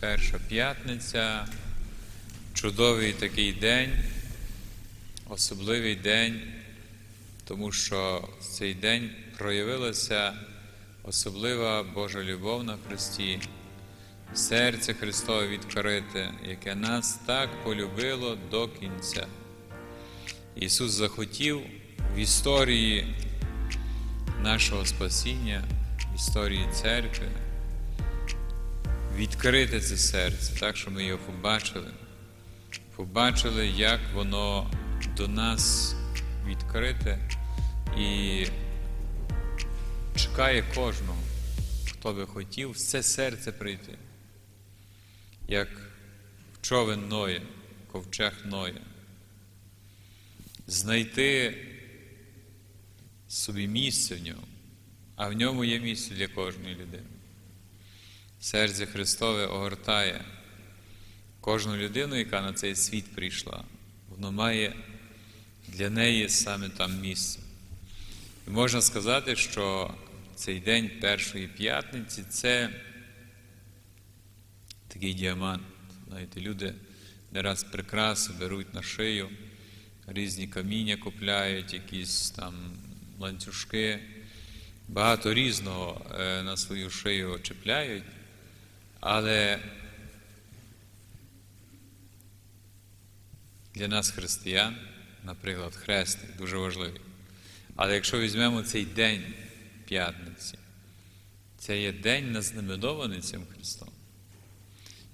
Перша п'ятниця, чудовий такий день, особливий день, тому що в цей день проявилася особлива Божа любов на Христі, серце Христове відкрите, яке нас так полюбило до кінця. Ісус захотів в історії нашого спасіння, в історії церкви відкрити це серце, так, що ми його побачили, побачили, як воно до нас відкрите і чекає кожного, хто би хотів в це серце прийти, як в човен Ноя, ковчег Ноя, знайти собі місце в ньому, а в ньому є місце для кожної людини. Серце Христове огортає кожну людину, яка на цей світ прийшла. Воно має для неї саме там місце. І можна сказати, що цей день першої п'ятниці це такий діамант. Знаєте, люди не раз прикраси беруть на шию, різні каміння купляють, якісь там ланцюжки, багато різного е, на свою шию чіпляють. Але для нас, християн, наприклад, хрестик дуже важливий. Але якщо візьмемо цей день п'ятниці, це є день назнаменований цим Христом.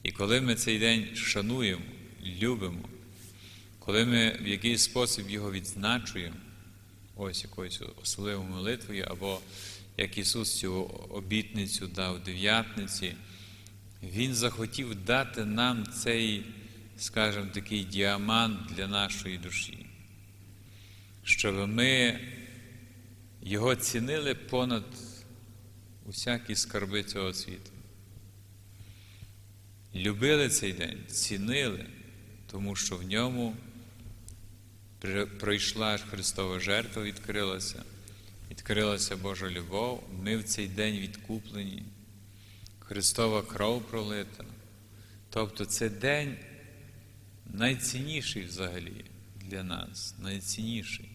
І коли ми цей день шануємо, любимо, коли ми в якийсь спосіб його відзначуємо, ось якоюсь особливою молитвою, або як Ісус цю обітницю дав дев'ятниці, він захотів дати нам цей, скажімо, такий діамант для нашої душі, щоб ми його цінили понад усякі скарби цього світу. Любили цей день, цінили, тому що в ньому пройшла Христова жертва, відкрилася, відкрилася Божа любов. Ми в цей день відкуплені. Христова кров пролита. Тобто це день найцінніший взагалі для нас, найцінніший.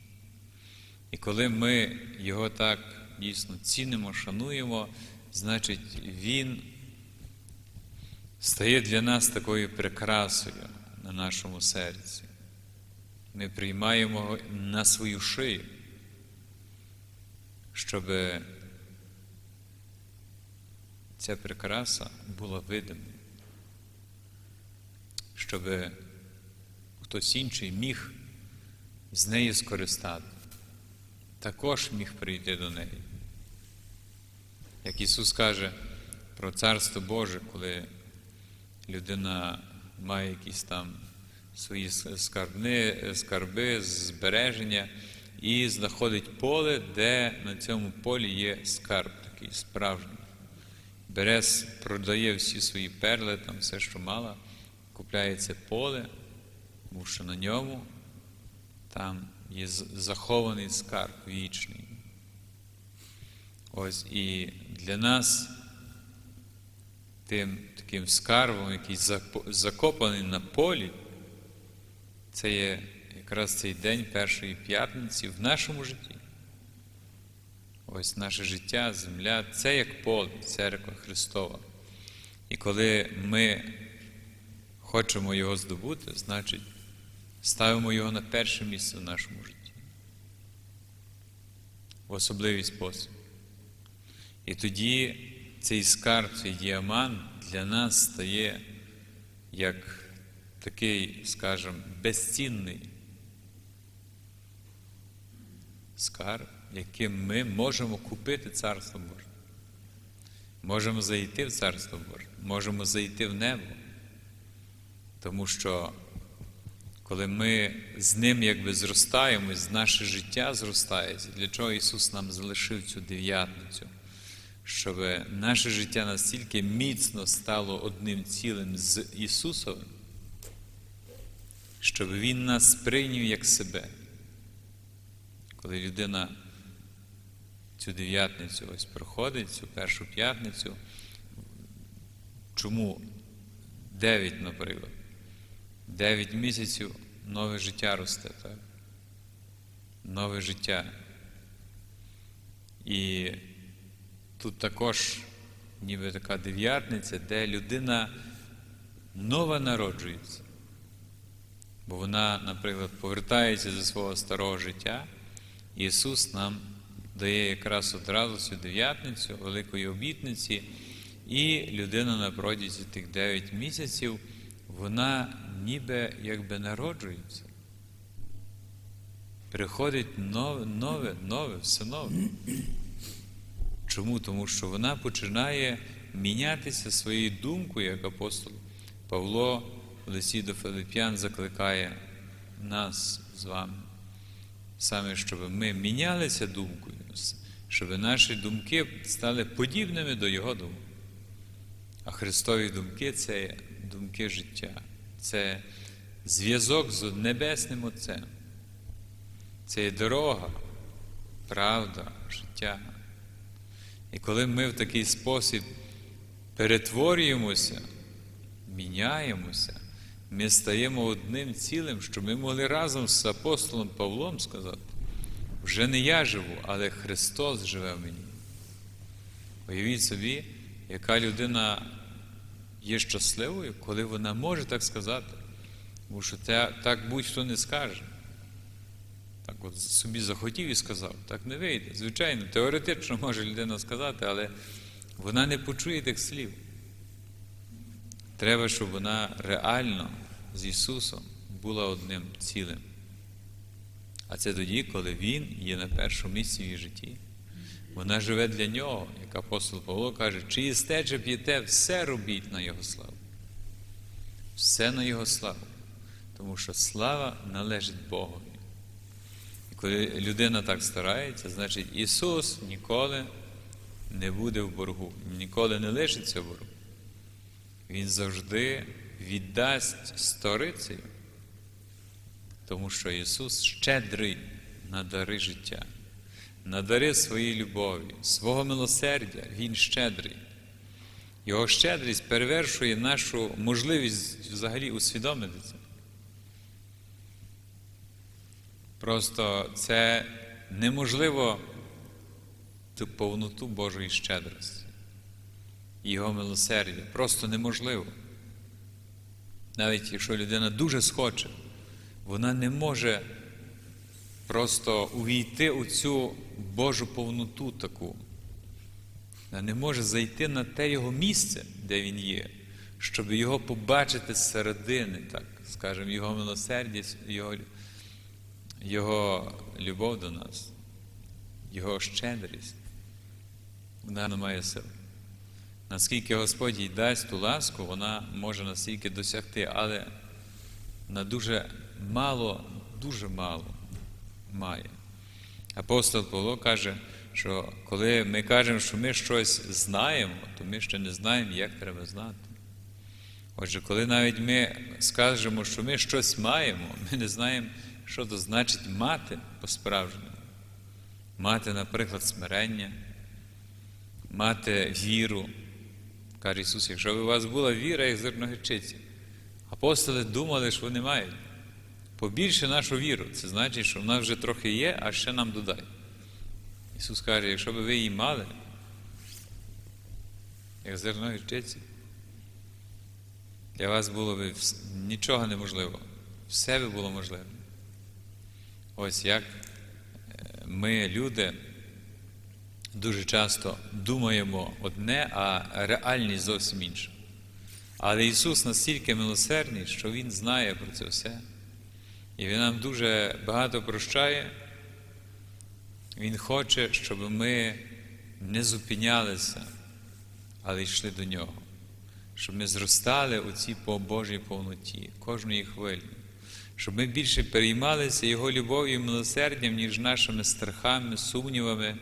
І коли ми його так дійсно цінимо, шануємо, значить Він стає для нас такою прикрасою на нашому серці. Ми приймаємо його на свою шию, щоби ця прикраса була видимою, щоб хтось інший міг з неї скористати, також міг прийти до неї. Як Ісус каже про Царство Боже, коли людина має якісь там свої скарбни, скарби, збереження і знаходить поле, де на цьому полі є скарб такий справжній. Бере, продає всі свої перли, там все, що мала, купляє це поле, тому що на ньому там є захований скарб вічний. Ось і для нас тим таким скарбом, який закопаний на полі, це є якраз цей день першої п'ятниці в нашому житті. Ось наше життя, земля це як поле, церква Христова. І коли ми хочемо його здобути, значить ставимо його на перше місце в нашому житті. В особливий спосіб. І тоді цей скарб, цей діамант для нас стає як такий, скажімо, безцінний скарб яким ми можемо купити Царство Боже. Можемо зайти в Царство Боже, можемо зайти в небо. Тому що коли ми з ним якби зростаємо, наше життя зростається, для чого Ісус нам залишив цю дев'ятницю, щоб наше життя настільки міцно стало одним цілим з Ісусовим, щоб Він нас прийняв як себе. Коли людина цю дев'ятницю ось проходить, цю першу п'ятницю. Чому Дев'ять, наприклад. Дев'ять місяців нове життя росте, так? Нове життя. І тут також ніби така дев'ятниця, де людина нова народжується. Бо вона, наприклад, повертається зі свого старого життя, Ісус нам дає якраз одразу цю дев'ятницю, великої обітниці, і людина на протязі тих 9 місяців, вона ніби якби народжується. Приходить нове, нове, нове, все нове. Чому? Тому що вона починає мінятися своєю думкою, як апостол Павло в листі до Филип'ян закликає нас з вами, саме щоб ми мінялися думкою, щоб наші думки стали подібними до Його думок. А Христові думки це думки життя, це зв'язок з Небесним Отцем. Це є дорога, правда, життя. І коли ми в такий спосіб перетворюємося, міняємося, ми стаємо одним цілим, що ми могли разом з апостолом Павлом сказати, вже не я живу, але Христос живе в мені. Уявіть собі, яка людина є щасливою, коли вона може так сказати, тому що те, так будь-хто не скаже. Так от собі захотів і сказав, так не вийде. Звичайно, теоретично може людина сказати, але вона не почує тих слів. Треба, щоб вона реально з Ісусом була одним цілим. А це тоді, коли Він є на першому місці в її житті. Вона живе для нього, як апостол Павло каже, чи їсте, п'єте, все робіть на Його славу. Все на Його славу. Тому що слава належить Богові. І коли людина так старається, значить Ісус ніколи не буде в боргу, ніколи не лишиться в боргу. Він завжди віддасть сторицею, тому що Ісус щедрий на дари життя, на дари своєї любові, свого милосердя, Він щедрий. Його щедрість перевершує нашу можливість взагалі усвідомити. Просто це неможливо ту повноту Божої щедрості. Його милосердя просто неможливо. Навіть якщо людина дуже схоче, вона не може просто увійти у цю Божу повноту таку. Вона не може зайти на те його місце, де він є, щоб його побачити зсередини, так, скажімо, його милосердя, його, його любов до нас, його щедрість. Вона не має сил. Наскільки Господь їй дасть ту ласку, вона може настільки досягти, але вона дуже мало, дуже мало має. Апостол Павло каже, що коли ми кажемо, що ми щось знаємо, то ми ще не знаємо, як треба знати. Отже, коли навіть ми скажемо, що ми щось маємо, ми не знаємо, що то значить мати по-справжньому. Мати, наприклад, смирення, мати віру. Каже Ісус, якщо б у вас була віра, як зерно гірчиці, апостоли думали, що вони мають. Побільше нашу віру. Це значить, що в нас вже трохи є, а ще нам додай. Ісус каже, якщо б ви її мали, як зерно гірчиці, для вас було б нічого неможливо. Все би було можливо. Ось як ми, люди, дуже часто думаємо одне, а реальність зовсім інша. Але Ісус настільки милосердний, що Він знає про це все. І Він нам дуже багато прощає. Він хоче, щоб ми не зупинялися, але йшли до Нього, щоб ми зростали у цій Божій повноті, кожної хвилі, щоб ми більше переймалися Його любов'ю і милосердям, ніж нашими страхами, сумнівами,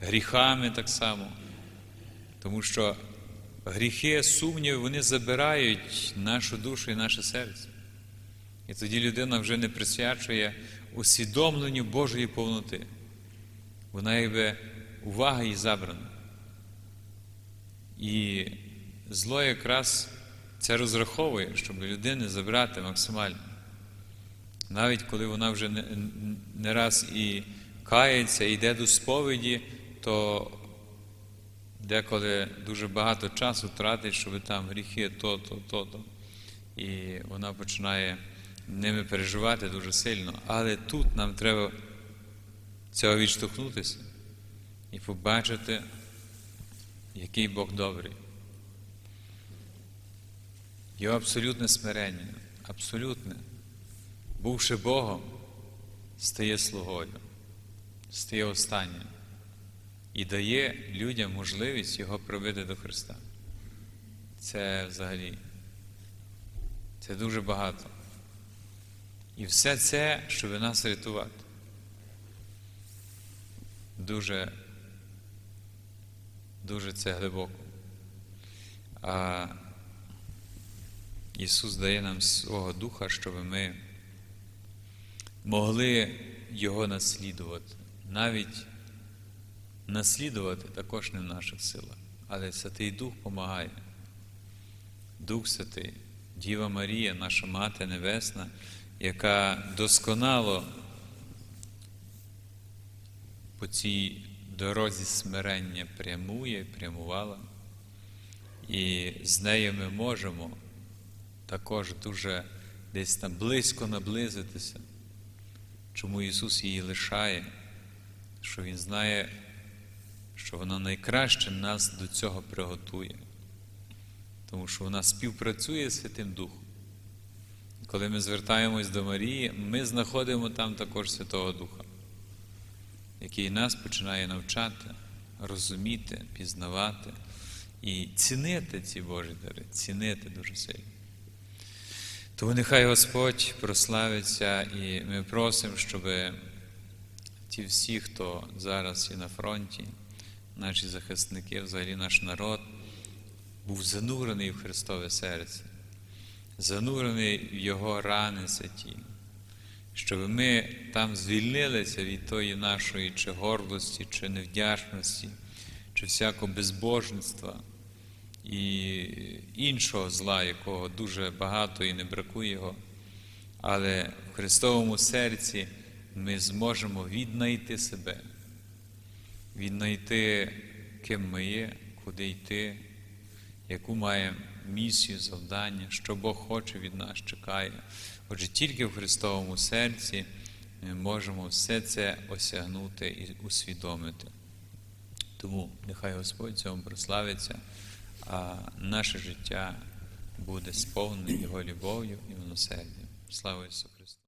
гріхами так само. Тому що гріхи, сумніви, вони забирають нашу душу і наше серце. І тоді людина вже не присвячує усвідомленню Божої повноти. Вона якби увага їй забрана. І зло якраз це розраховує, щоб людини забрати максимально. Навіть коли вона вже не, раз і кається, і йде до сповіді, то деколи дуже багато часу тратить, щоб там гріхи то, то, то, то. І вона починає ними переживати дуже сильно. Але тут нам треба цього відштовхнутися і побачити, який Бог добрий. Його абсолютне смирення, абсолютне, бувши Богом, стає слугою, стає останнім і дає людям можливість його привити до Христа. Це взагалі. Це дуже багато. І все це, щоб нас рятувати. Дуже, дуже це глибоко. А Ісус дає нам свого Духа, щоб ми могли Його наслідувати. Навіть наслідувати також не в наших силах, але Святий Дух допомагає. Дух Святий, Діва Марія, наша Мати Небесна, яка досконало по цій дорозі смирення прямує, прямувала, і з нею ми можемо також дуже десь там близько наблизитися, чому Ісус її лишає, що Він знає, що вона найкраще нас до цього приготує, тому що вона співпрацює з Святим Духом. Коли ми звертаємось до Марії, ми знаходимо там також Святого Духа, який нас починає навчати, розуміти, пізнавати і цінити ці Божі дари, цінити дуже сильно. Тому нехай Господь прославиться, і ми просимо, щоб ті всі, хто зараз є на фронті, наші захисники, взагалі наш народ, був занурений в Христове серце, занурений в Його рани святі, щоб ми там звільнилися від тої нашої чи гордості, чи невдячності, чи всякого безбожництва і іншого зла, якого дуже багато і не бракує його. Але в Христовому серці ми зможемо віднайти себе, віднайти, ким ми є, куди йти, яку маємо місію, завдання, що Бог хоче від нас, чекає. Отже, тільки в Христовому серці ми можемо все це осягнути і усвідомити. Тому нехай Господь цьому прославиться, а наше життя буде сповнене Його любов'ю і милосердям. Слава Ісусу Христу!